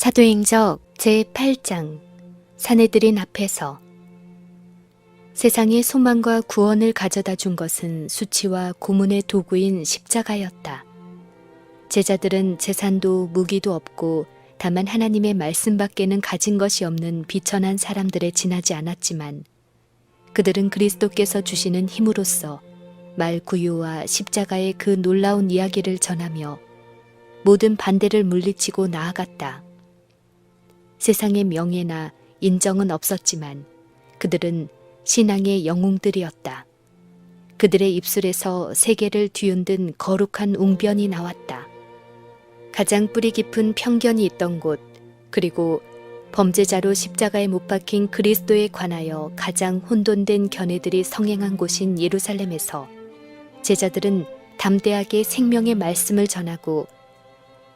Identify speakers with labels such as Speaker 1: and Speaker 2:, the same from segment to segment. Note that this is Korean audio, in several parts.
Speaker 1: 사도행적 제8장 사내들인 앞에서 세상에 소망과 구원을 가져다 준 것은 수치와 고문의 도구인 십자가였다. 제자들은 재산도 무기도 없고 다만 하나님의 말씀밖에는 가진 것이 없는 비천한 사람들에 지나지 않았지만 그들은 그리스도께서 주시는 힘으로써 말 구유와 십자가의 그 놀라운 이야기를 전하며 모든 반대를 물리치고 나아갔다. 세상의 명예나 인정은 없었지만 그들은 신앙의 영웅들이었다. 그들의 입술에서 세계를 뒤흔든 거룩한 웅변이 나왔다. 가장 뿌리 깊은 편견이 있던 곳, 그리고 범죄자로 십자가에 못 박힌 그리스도에 관하여 가장 혼돈된 견해들이 성행한 곳인 예루살렘에서 제자들은 담대하게 생명의 말씀을 전하고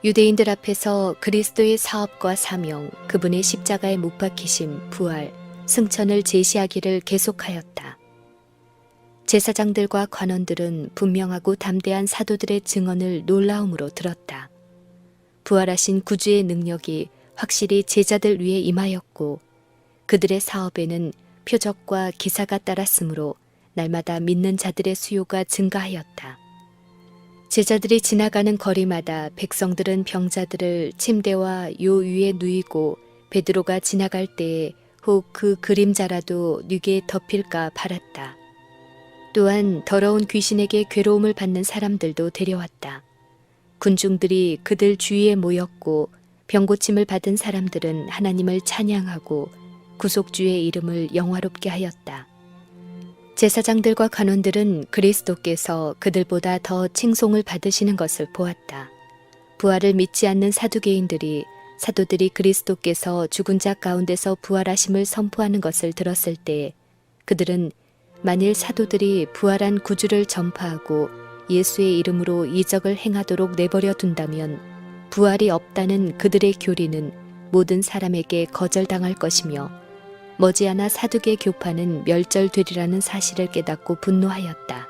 Speaker 1: 유대인들 앞에서 그리스도의 사업과 사명, 그분의 십자가에 못 박히심, 부활, 승천을 제시하기를 계속하였다. 제사장들과 관원들은 분명하고 담대한 사도들의 증언을 놀라움으로 들었다. 부활하신 구주의 능력이 확실히 제자들 위에 임하였고 그들의 사업에는 표적과 기사가 따랐으므로 날마다 믿는 자들의 수요가 증가하였다. 제자들이 지나가는 거리마다 백성들은 병자들을 침대와 요 위에 누이고 베드로가 지나갈 때에 혹 그 그림자라도 뉘게 덮일까 바랐다. 또한 더러운 귀신에게 괴로움을 받는 사람들도 데려왔다. 군중들이 그들 주위에 모였고 병고침을 받은 사람들은 하나님을 찬양하고 구속주의 이름을 영화롭게 하였다. 제사장들과 관원들은 그리스도께서 그들보다 더 칭송을 받으시는 것을 보았다. 부활을 믿지 않는 사두개인들이 사도들이 그리스도께서 죽은 자 가운데서 부활하심을 선포하는 것을 들었을 때 그들은 만일 사도들이 부활한 구주를 전파하고 예수의 이름으로 이적을 행하도록 내버려 둔다면 부활이 없다는 그들의 교리는 모든 사람에게 거절당할 것이며 머지않아 사두개 교파는 멸절되리라는 사실을 깨닫고 분노하였다.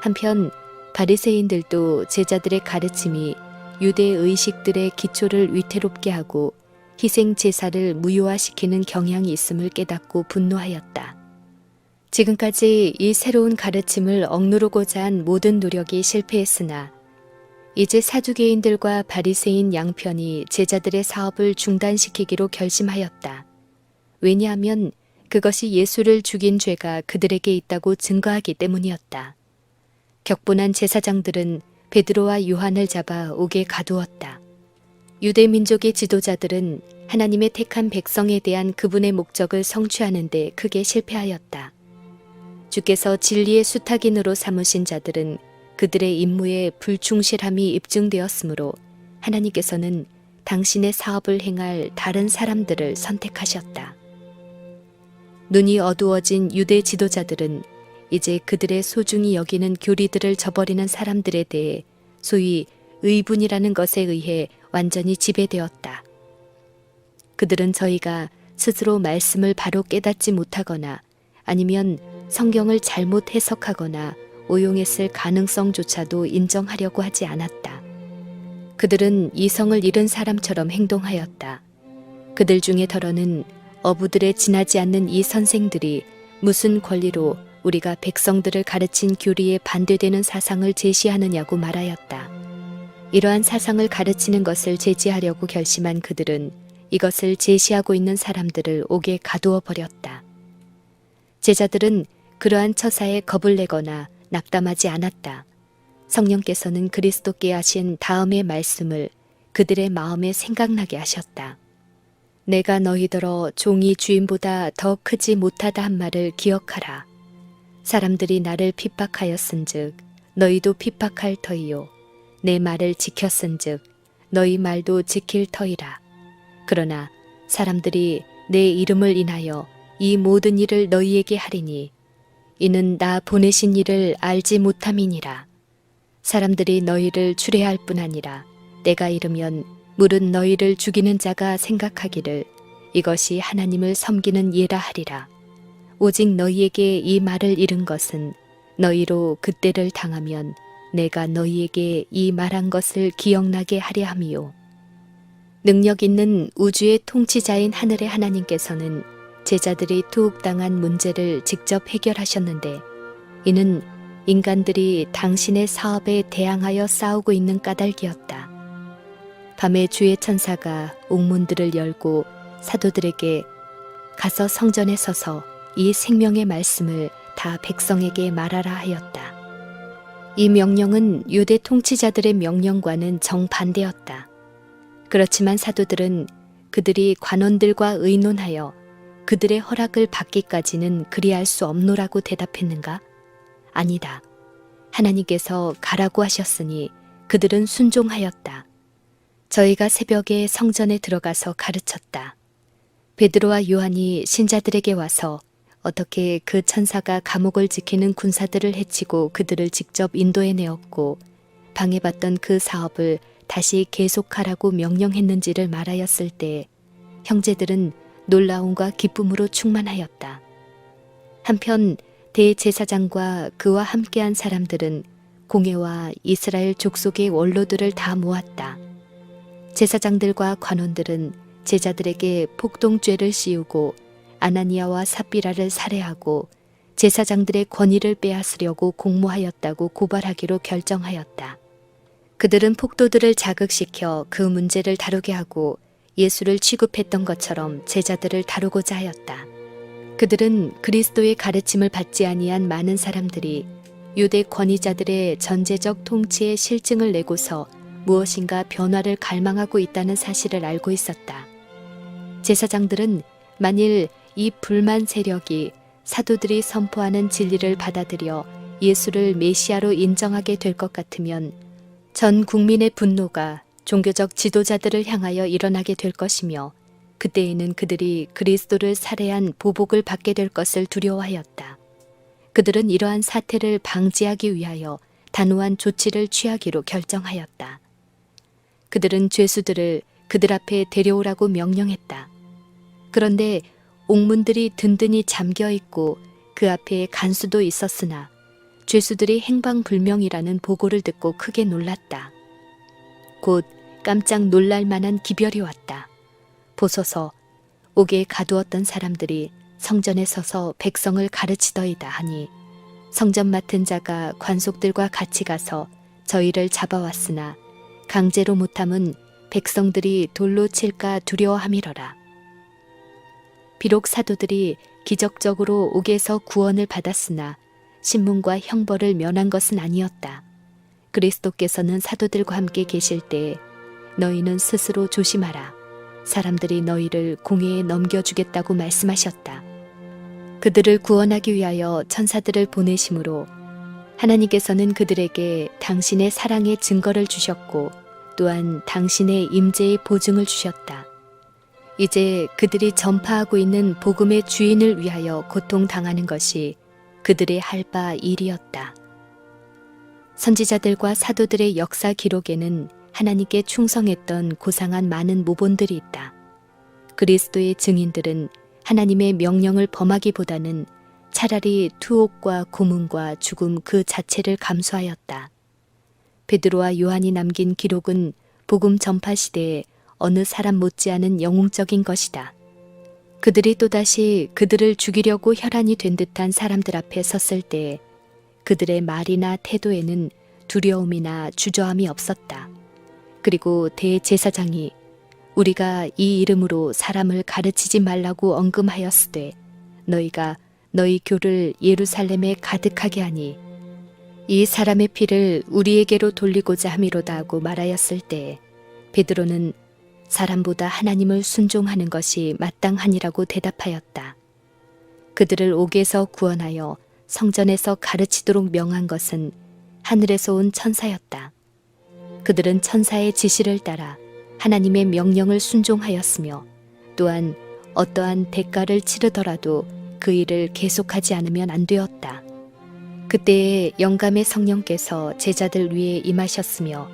Speaker 1: 한편 바리새인들도 제자들의 가르침이 유대 의식들의 기초를 위태롭게 하고 희생 제사를 무효화시키는 경향이 있음을 깨닫고 분노하였다. 지금까지 이 새로운 가르침을 억누르고자 한 모든 노력이 실패했으나 이제 사두개인들과 바리새인 양편이 제자들의 사업을 중단시키기로 결심하였다. 왜냐하면 그것이 예수를 죽인 죄가 그들에게 있다고 증거하기 때문이었다. 격분한 제사장들은 베드로와 요한을 잡아 옥에 가두었다. 유대 민족의 지도자들은 하나님의 택한 백성에 대한 그분의 목적을 성취하는 데 크게 실패하였다. 주께서 진리의 수탁인으로 삼으신 자들은 그들의 임무에 불충실함이 입증되었으므로 하나님께서는 당신의 사업을 행할 다른 사람들을 선택하셨다. 눈이 어두워진 유대 지도자들은 이제 그들의 소중히 여기는 교리들을 저버리는 사람들에 대해 소위 의분이라는 것에 의해 완전히 지배되었다. 그들은 저희가 스스로 말씀을 바로 깨닫지 못하거나 아니면 성경을 잘못 해석하거나 오용했을 가능성조차도 인정하려고 하지 않았다. 그들은 이성을 잃은 사람처럼 행동하였다. 그들 중에 더러는 어부들의 지나지 않는 이 선생들이 무슨 권리로 우리가 백성들을 가르친 교리에 반대되는 사상을 제시하느냐고 말하였다. 이러한 사상을 가르치는 것을 제지하려고 결심한 그들은 이것을 제시하고 있는 사람들을 옥에 가두어 버렸다. 제자들은 그러한 처사에 겁을 내거나 낙담하지 않았다. 성령께서는 그리스도께 하신 다음의 말씀을 그들의 마음에 생각나게 하셨다. 내가 너희더러 종이 주인보다 더 크지 못하다 한 말을 기억하라. 사람들이 나를 핍박하였은즉 너희도 핍박할 터이요 내 말을 지켰은즉 너희 말도 지킬 터이라. 그러나 사람들이 내 이름을 인하여 이 모든 일을 너희에게 하리니 이는 나 보내신 일을 알지 못함이니라. 사람들이 너희를 추례할 뿐 아니라 내가 이르면 물은 너희를 죽이는 자가 생각하기를 이것이 하나님을 섬기는 예라 하리라. 오직 너희에게 이 말을 잃은 것은 너희로 그때를 당하면 내가 너희에게 이 말한 것을 기억나게 하려 함이요. 능력 있는 우주의 통치자인 하늘의 하나님께서는 제자들이 투옥당한 문제를 직접 해결하셨는데 이는 인간들이 당신의 사업에 대항하여 싸우고 있는 까닭이었다. 밤에 주의 천사가 옥문들을 열고 사도들에게 가서 성전에 서서 이 생명의 말씀을 다 백성에게 말하라 하였다. 이 명령은 유대 통치자들의 명령과는 정반대였다. 그렇지만 사도들은 그들이 관원들과 의논하여 그들의 허락을 받기까지는 그리할 수 없노라고 대답했는가? 아니다. 하나님께서 가라고 하셨으니 그들은 순종하였다. 저희가 새벽에 성전에 들어가서 가르쳤다. 베드로와 요한이 신자들에게 와서 어떻게 그 천사가 감옥을 지키는 군사들을 해치고 그들을 직접 인도해 내었고 방해받던 그 사업을 다시 계속하라고 명령했는지를 말하였을 때 형제들은 놀라움과 기쁨으로 충만하였다. 한편 대제사장과 그와 함께한 사람들은 공예와 이스라엘 족속의 원로들을 다 모았다. 제사장들과 관원들은 제자들에게 폭동죄를 씌우고 아나니아와 삽비라를 살해하고 제사장들의 권위를 빼앗으려고 공모하였다고 고발하기로 결정하였다. 그들은 폭도들을 자극시켜 그 문제를 다루게 하고 예수를 취급했던 것처럼 제자들을 다루고자 하였다. 그들은 그리스도의 가르침을 받지 아니한 많은 사람들이 유대 권위자들의 전제적 통치의 실증을 내고서 무엇인가 변화를 갈망하고 있다는 사실을 알고 있었다. 제사장들은 만일 이 불만 세력이 사도들이 선포하는 진리를 받아들여 예수를 메시아로 인정하게 될 것 같으면 전 국민의 분노가 종교적 지도자들을 향하여 일어나게 될 것이며 그때에는 그들이 그리스도를 살해한 보복을 받게 될 것을 두려워하였다. 그들은 이러한 사태를 방지하기 위하여 단호한 조치를 취하기로 결정하였다. 그들은 죄수들을 그들 앞에 데려오라고 명령했다. 그런데 옥문들이 든든히 잠겨 있고 그 앞에 간수도 있었으나 죄수들이 행방불명이라는 보고를 듣고 크게 놀랐다. 곧 깜짝 놀랄 만한 기별이 왔다. 보소서 옥에 가두었던 사람들이 성전에 서서 백성을 가르치더이다 하니 성전 맡은 자가 관속들과 같이 가서 저희를 잡아왔으나 강제로 못함은 백성들이 돌로 칠까 두려워함이러라. 비록 사도들이 기적적으로 옥에서 구원을 받았으나 신문과 형벌을 면한 것은 아니었다. 그리스도께서는 사도들과 함께 계실 때 너희는 스스로 조심하라. 사람들이 너희를 공회에 넘겨주겠다고 말씀하셨다. 그들을 구원하기 위하여 천사들을 보내심으로 하나님께서는 그들에게 당신의 사랑의 증거를 주셨고 또한 당신의 임재의 보증을 주셨다. 이제 그들이 전파하고 있는 복음의 주인을 위하여 고통당하는 것이 그들의 할 바 일이었다. 선지자들과 사도들의 역사 기록에는 하나님께 충성했던 고상한 많은 모본들이 있다. 그리스도의 증인들은 하나님의 명령을 범하기보다는 차라리 투옥과 고문과 죽음 그 자체를 감수하였다. 베드로와 요한이 남긴 기록은 복음 전파 시대에 어느 사람 못지않은 영웅적인 것이다. 그들이 또다시 그들을 죽이려고 혈안이 된 듯한 사람들 앞에 섰을 때 그들의 말이나 태도에는 두려움이나 주저함이 없었다. 그리고 대제사장이 우리가 이 이름으로 사람을 가르치지 말라고 언금하였으되 너희가 너희 교를 예루살렘에 가득하게 하니 이 사람의 피를 우리에게로 돌리고자 함이로다 하고 말하였을 때 베드로는 사람보다 하나님을 순종하는 것이 마땅하니라고 대답하였다. 그들을 옥에서 구원하여 성전에서 가르치도록 명한 것은 하늘에서 온 천사였다. 그들은 천사의 지시를 따라 하나님의 명령을 순종하였으며 또한 어떠한 대가를 치르더라도 그 일을 계속하지 않으면 안 되었다. 그때에 영감의 성령께서 제자들 위에 임하셨으며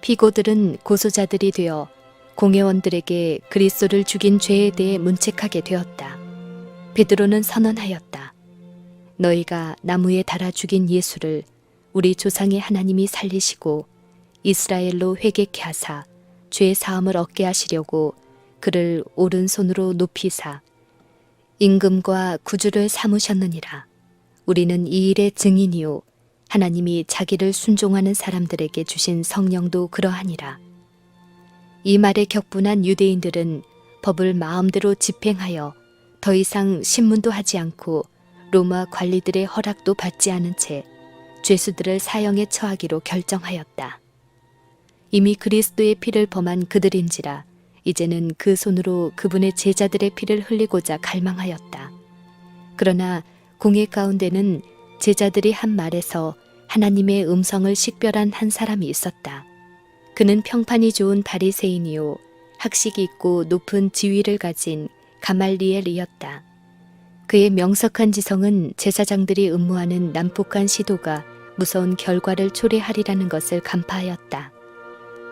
Speaker 1: 피고들은 고소자들이 되어 공회원들에게 그리스도를 죽인 죄에 대해 문책하게 되었다. 베드로는 선언하였다. 너희가 나무에 달아 죽인 예수를 우리 조상의 하나님이 살리시고 이스라엘로 회개케 하사 죄 사함을 얻게 하시려고 그를 오른손으로 높이사 임금과 구주를 삼으셨느니라. 우리는 이 일의 증인이요 하나님이 자기를 순종하는 사람들에게 주신 성령도 그러하니라. 이 말에 격분한 유대인들은 법을 마음대로 집행하여 더 이상 신문도 하지 않고 로마 관리들의 허락도 받지 않은 채 죄수들을 사형에 처하기로 결정하였다. 이미 그리스도의 피를 범한 그들인지라 이제는 그 손으로 그분의 제자들의 피를 흘리고자 갈망하였다. 그러나 공회 가운데는 제자들이 한 말에서 하나님의 음성을 식별한 한 사람이 있었다. 그는 평판이 좋은 바리새인이요 학식이 있고 높은 지위를 가진 가말리엘이었다. 그의 명석한 지성은 제사장들이 음모하는 난폭한 시도가 무서운 결과를 초래하리라는 것을 간파하였다.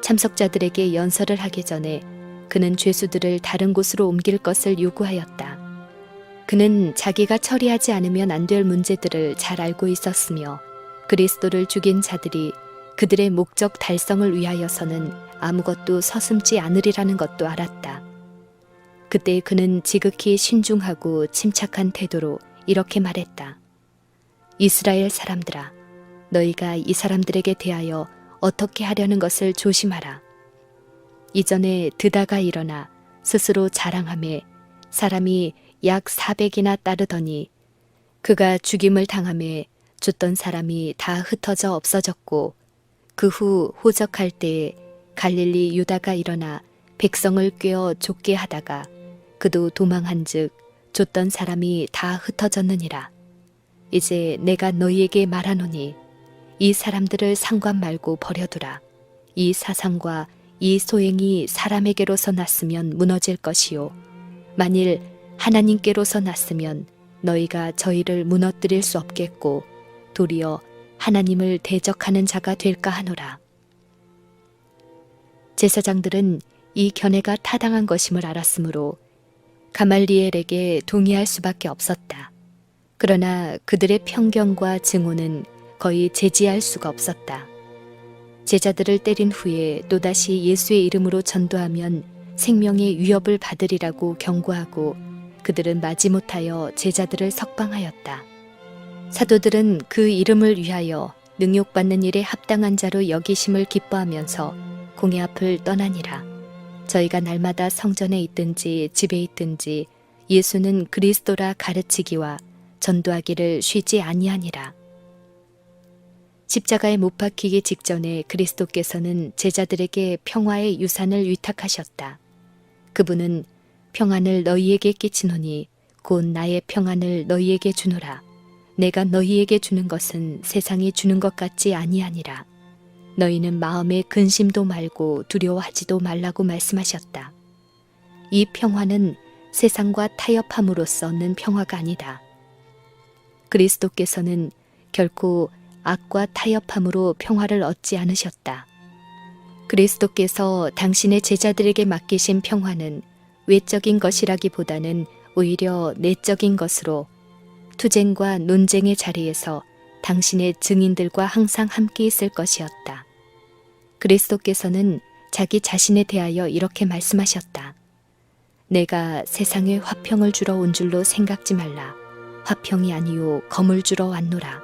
Speaker 1: 참석자들에게 연설을 하기 전에 그는 죄수들을 다른 곳으로 옮길 것을 요구하였다. 그는 자기가 처리하지 않으면 안 될 문제들을 잘 알고 있었으며 그리스도를 죽인 자들이 그들의 목적 달성을 위하여서는 아무것도 서슴지 않으리라는 것도 알았다. 그때 그는 지극히 신중하고 침착한 태도로 이렇게 말했다. 이스라엘 사람들아, 너희가 이 사람들에게 대하여 어떻게 하려는 것을 조심하라. 이전에 드다가 일어나 스스로 자랑함에 사람이 약 400이나 따르더니 그가 죽임을 당함에 줬던 사람이 다 흩어져 없어졌고 그 후 호적할 때에 갈릴리 유다가 일어나 백성을 꿰어 쫓게 하다가 그도 도망한즉 줬던 사람이 다 흩어졌느니라. 이제 내가 너희에게 말하노니 이 사람들을 상관 말고 버려두라. 이 사상과 이 소행이 사람에게로서 났으면 무너질 것이요. 만일 하나님께로서 났으면 너희가 저희를 무너뜨릴 수 없겠고 도리어 하나님을 대적하는 자가 될까 하노라. 제사장들은 이 견해가 타당한 것임을 알았으므로 가말리엘에게 동의할 수밖에 없었다. 그러나 그들의 편견과 증오는 거의 제지할 수가 없었다. 제자들을 때린 후에 또다시 예수의 이름으로 전도하면 생명의 위협을 받으리라고 경고하고 그들은 마지못하여 제자들을 석방하였다. 사도들은 그 이름을 위하여 능욕받는 일에 합당한 자로 여기심을 기뻐하면서 공의 앞을 떠나니라. 저희가 날마다 성전에 있든지 집에 있든지 예수는 그리스도라 가르치기와 전도하기를 쉬지 아니하니라. 십자가에 못 박히기 직전에 그리스도께서는 제자들에게 평화의 유산을 위탁하셨다. 그분은 평안을 너희에게 끼치노니 곧 나의 평안을 너희에게 주노라. 내가 너희에게 주는 것은 세상이 주는 것 같지 아니하니라. 너희는 마음에 근심도 말고 두려워하지도 말라고 말씀하셨다. 이 평화는 세상과 타협함으로써 얻는 평화가 아니다. 그리스도께서는 결코 악과 타협함으로 평화를 얻지 않으셨다. 그리스도께서 당신의 제자들에게 맡기신 평화는 외적인 것이라기보다는 오히려 내적인 것으로 투쟁과 논쟁의 자리에서 당신의 증인들과 항상 함께 있을 것이었다. 그리스도께서는 자기 자신에 대하여 이렇게 말씀하셨다. 내가 세상에 화평을 주러 온 줄로 생각지 말라. 화평이 아니요 검을 주러 왔노라.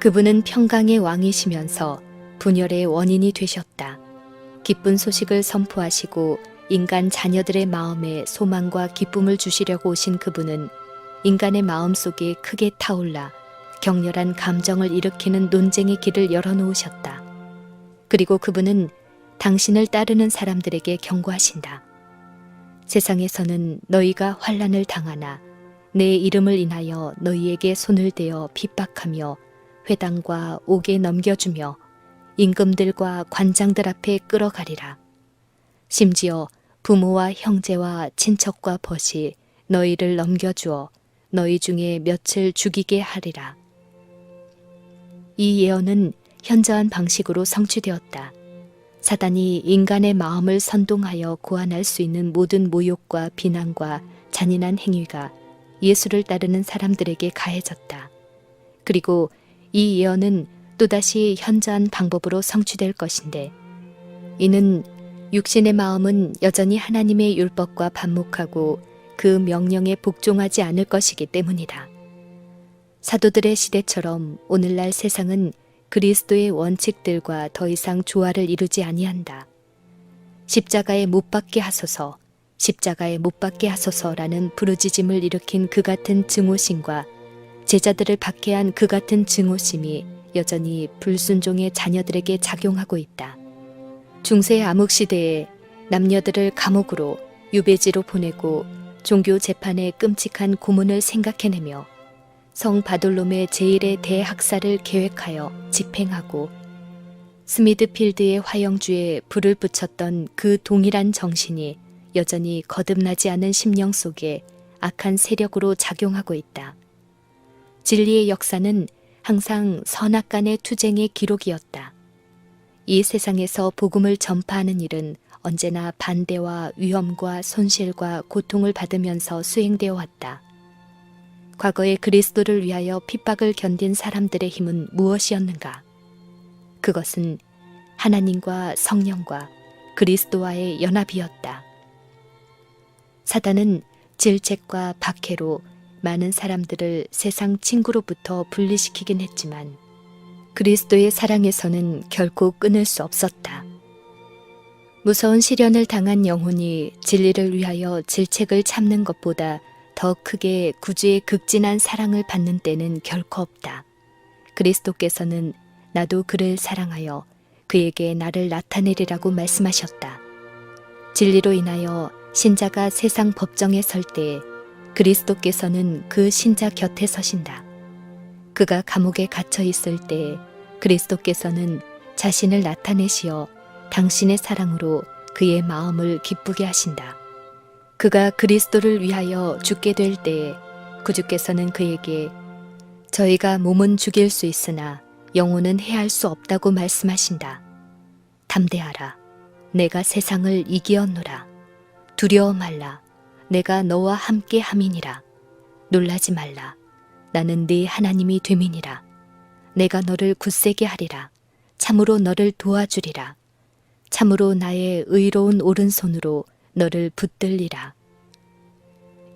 Speaker 1: 그분은 평강의 왕이시면서 분열의 원인이 되셨다. 기쁜 소식을 선포하시고 인간 자녀들의 마음에 소망과 기쁨을 주시려고 오신 그분은 인간의 마음 속에 크게 타올라 격렬한 감정을 일으키는 논쟁의 길을 열어놓으셨다. 그리고 그분은 당신을 따르는 사람들에게 경고하신다. 세상에서는 너희가 환란을 당하나 내 이름을 인하여 너희에게 손을 대어 핍박하며 회당과 옥에 넘겨주며 임금들과 관장들 앞에 끌어가리라. 심지어 부모와 형제와 친척과 벗이 너희를 넘겨주어 너희 중에 며칠 죽이게 하리라. 이 예언은 현저한 방식으로 성취되었다. 사단이 인간의 마음을 선동하여 고안할 수 있는 모든 모욕과 비난과 잔인한 행위가 예수를 따르는 사람들에게 가해졌다. 그리고 이 예언은 또다시 현저한 방법으로 성취될 것인데 이는 육신의 마음은 여전히 하나님의 율법과 반목하고 그 명령에 복종하지 않을 것이기 때문이다. 사도들의 시대처럼 오늘날 세상은 그리스도의 원칙들과 더 이상 조화를 이루지 아니한다. 십자가에 못 박게 하소서, 십자가에 못 박게 하소서라는 부르짖음을 일으킨 그 같은 증오심과 제자들을 박해한 그 같은 증오심이 여전히 불순종의 자녀들에게 작용하고 있다. 중세 암흑 시대에 남녀들을 감옥으로 유배지로 보내고 종교 재판의 끔찍한 고문을 생각해내며 성 바돌롬의 제1의 대학살을 계획하여 집행하고 스미드필드의 화영주에 불을 붙였던 그 동일한 정신이 여전히 거듭나지 않은 심령 속에 악한 세력으로 작용하고 있다. 진리의 역사는 항상 선악 간의 투쟁의 기록이었다. 이 세상에서 복음을 전파하는 일은 언제나 반대와 위험과 손실과 고통을 받으면서 수행되어 왔다. 과거에 그리스도를 위하여 핍박을 견딘 사람들의 힘은 무엇이었는가? 그것은 하나님과 성령과 그리스도와의 연합이었다. 사단은 질책과 박해로 많은 사람들을 세상 친구로부터 분리시키긴 했지만 그리스도의 사랑에서는 결코 끊을 수 없었다. 무서운 시련을 당한 영혼이 진리를 위하여 질책을 참는 것보다 더 크게 구주의 극진한 사랑을 받는 때는 결코 없다. 그리스도께서는 나도 그를 사랑하여 그에게 나를 나타내리라고 말씀하셨다. 진리로 인하여 신자가 세상 법정에 설때 그리스도께서는 그 신자 곁에 서신다. 그가 감옥에 갇혀 있을 때 그리스도께서는 자신을 나타내시어 당신의 사랑으로 그의 마음을 기쁘게 하신다. 그가 그리스도를 위하여 죽게 될 때에 구주께서는 그에게 저희가 몸은 죽일 수 있으나 영혼은 해할 수 없다고 말씀하신다. 담대하라. 내가 세상을 이기었노라. 두려워 말라. 내가 너와 함께 함이니라. 놀라지 말라. 나는 네 하나님이 됨이니라. 내가 너를 굳세게 하리라. 참으로 너를 도와주리라. 참으로 나의 의로운 오른손으로 너를 붙들리라.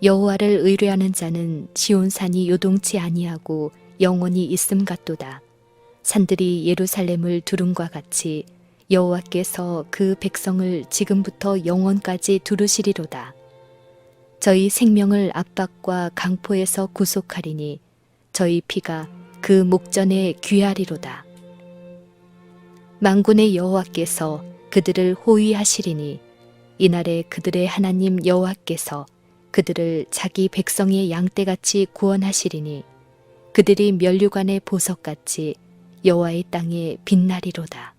Speaker 1: 여호와를 의뢰하는 자는 시온산이 요동치 아니하고 영원히 있음 같도다. 산들이 예루살렘을 두름과 같이 여호와께서 그 백성을 지금부터 영원까지 두르시리로다. 저희 생명을 압박과 강포에서 구속하리니 저희 피가 그 목전에 귀하리로다. 망군의 여호와께서 그들을 호위하시리니 이날에 그들의 하나님 여호와께서 그들을 자기 백성의 양떼같이 구원하시리니 그들이 면류관의 보석같이 여호와의 땅에 빛나리로다.